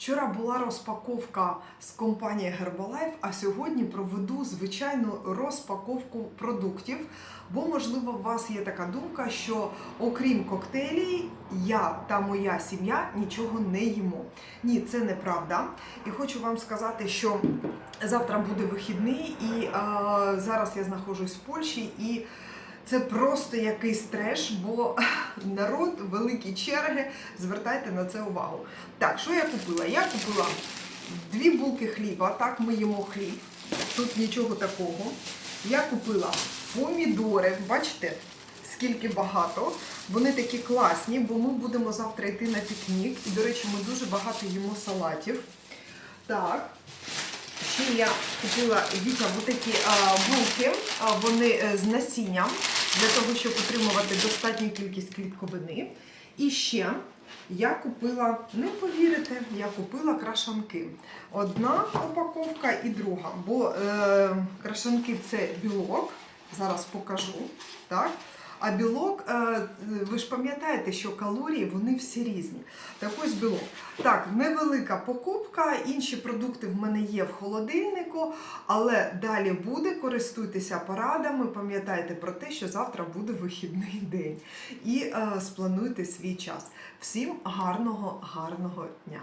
Вчора була розпаковка з компанії Herbalife, а сьогодні проведу звичайну розпаковку продуктів. Бо, можливо, у вас є така думка, що окрім коктейлів, я та моя сім'я нічого не їмо. Ні, це неправда. І хочу вам сказати, що завтра буде вихідний, і е, зараз я знаходжусь в Польщі і. Це просто якийсь треш, бо народ, великі черги. Звертайте на це увагу. Так, що я купила? Я купила дві булки хліба. Так, ми їмо хліб. Тут нічого такого. Я купила помідори. Бачите, скільки багато. Вони такі класні, бо ми будемо завтра йти на пікнік. І, до речі, ми дуже багато їмо салатів. Так. Ще я купила Віка такі булки, вони е, з насінням для того, щоб отримувати достатню кількість клітковини. І ще я купила, не повірите, я купила крашанки. Одна упаковка і друга. Бо е, крашанки це білок. Зараз покажу. Так? А білок, е, ви ж пам'ятаєте, що калорії вони всі різні. Так ось білок. Так, невелика покупка. Інші продукти в мене є в холодильнику, але далі буде. Користуйтеся порадами. Пам'ятайте про те, що завтра буде вихідний день. І е, сплануйте свій час. Всім гарного, гарного дня!